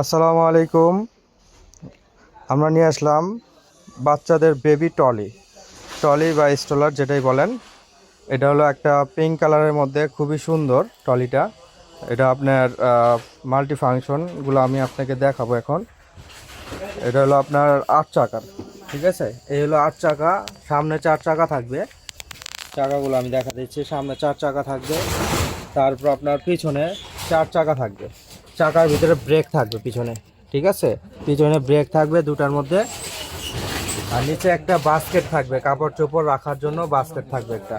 আসসালামু আলাইকুম। আমরা নিয়ে আসলাম বাচ্চাদের বেবি টলি টলি বা স্টলার যেটাই বলেন, এটা হলো একটা পিঙ্ক কালারের মধ্যে খুবই সুন্দর টলিটা এটা আপনার মাল্টি ফাংশনগুলো আমি আপনাকে দেখাবো এখন। এটা হলো আপনার আট চাকার ঠিক আছে? এই হলো আট চাকা, সামনে চার চাকা থাকবে। চাকাগুলো আমি দেখা দিচ্ছি, সামনে চার চাকা থাকবে। তারপর আপনার পিছনে চার চাকা থাকবে। চাকার ভিতরে ব্রেক থাকবে পিছনে, ঠিক আছে? পিছনে ব্রেক থাকবে দুটার মধ্যে। আর নিচে একটা বাস্কেট থাকবে, কাপড় চোপড় রাখার জন্য বাস্কেট থাকবে একটা।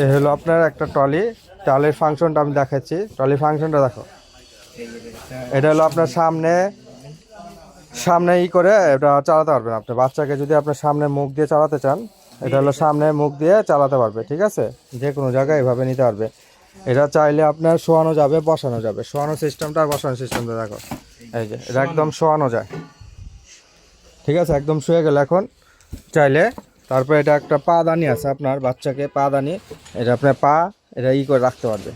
এ হলো আপনার একটা টলি টলির ফাংশনটা আমি দেখাচ্ছি। টলির ফাংশনটা দেখো। এটা হলো আপনার সামনে সামনে ই করে এটা চালাতে পারবেন আপনি। বাচ্চাকে যদি আপনার সামনে মুখ দিয়ে চালাতে চান, এটা হলো সামনে মুখ দিয়ে চালাতে পারবে, ঠিক আছে? যে কোনো জায়গায় এভাবে নিতে পারবে। এটা চাইলে আপনার শোয়ানো যাবে বসানো যাবে। শোয়ানো সিস্টেমটা আর বসানো সিস্টেমটা দেখো। এই যে এটা একদম শোয়ানো যায়। ঠিক আছে একদম শুয়ে গেল এখন। চাইলে তারপরে এটা একটা পা দানি আছে আপনার বাচ্চাকে পা দানি এটা আপনার পা এটা ই করে রাখতে পারবে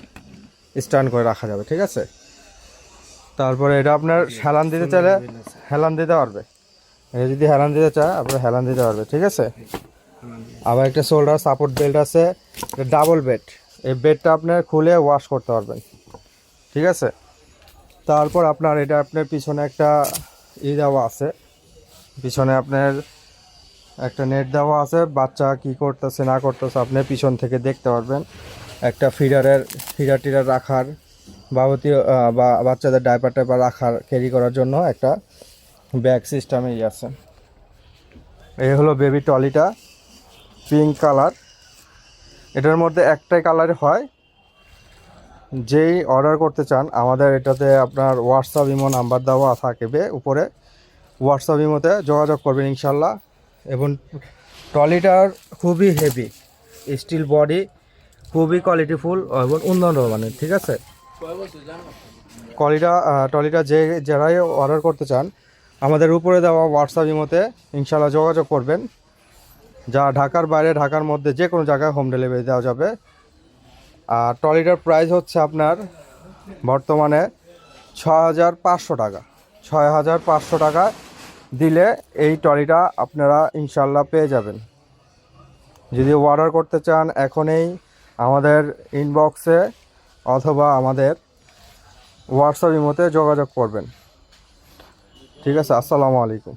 স্ট্যান্ড করে রাখা যাবে ঠিক আছে? তারপরে এটা আপনার হেলান দিতে চাইলে হেলান দিতে পারবে। এটা যদি হেলান দিতে চায় আপনার হেলান দিতে পারবে ঠিক আছে? আবার একটা শোল্ডার সাপোর্ট বেল্ট আছে ডাবল বেড এই বেডটা আপনার খুলে ওয়াশ করতে পারবেন। ঠিক আছে? তারপর আপনার এটা আপনার পিছনে একটা ই দেওয়া আছে। পিছনে আপনার একটা নেট দেওয়া আছে। বাচ্চা কি করতেছে, না করতেছে আপনি পিছন থেকে দেখতে পারবেন। একটা ফিডারের ফিডার টিডার রাখার বাবতীয় বা, বাচ্চাদের ডাইপার টাইপার রাখার ক্যারি করার জন্য একটা ব্যাগ সিস্টেমেই আছে। এই হলো বেবি টলিটা পিঙ্ক কালার এটার মধ্যে একটাই কালার হয়। যেই অর্ডার করতে চান, আমাদের এটাতে আপনার হোয়াটসঅ্যাপ ইমো নাম্বার দেওয়া থাকবে উপরে। হোয়াটসঅ্যাপ ইমোতে যোগাযোগ করবেন ইনশাল্লাহ এবং ট্রলিটার খুবই হেভি স্টিল বডি খুবই কোয়ালিটিফুল এবং উন্নত মানের, ঠিক আছে? কলিটা টলিটা যে যারাই অর্ডার করতে চান, আমাদের উপরে দেওয়া হোয়াটসঅ্যাপ ইমোতে ইনশাল্লাহ যোগাযোগ করবেন। যা ঢাকার বাইরে, ঢাকার মধ্যে যে কোনো জায়গায় হোম ডেলিভারি দেওয়া যাবে। আর ট্রলিটার প্রাইস হচ্ছে আপনার বর্তমানে ছ হাজার পাঁচশো টাকা। ছয় হাজার পাঁচশো টাকা দিলে এই ট্রলিটা আপনারা ইনশাল্লাহ পেয়ে যাবেন। যদি অর্ডার করতে চান, এখনই আমাদের ইনবক্সে অথবা আমাদের হোয়াটসঅ্যাপ ইমোতে যোগাযোগ করবেন। ঠিক আছে, আসসালামু আলাইকুম।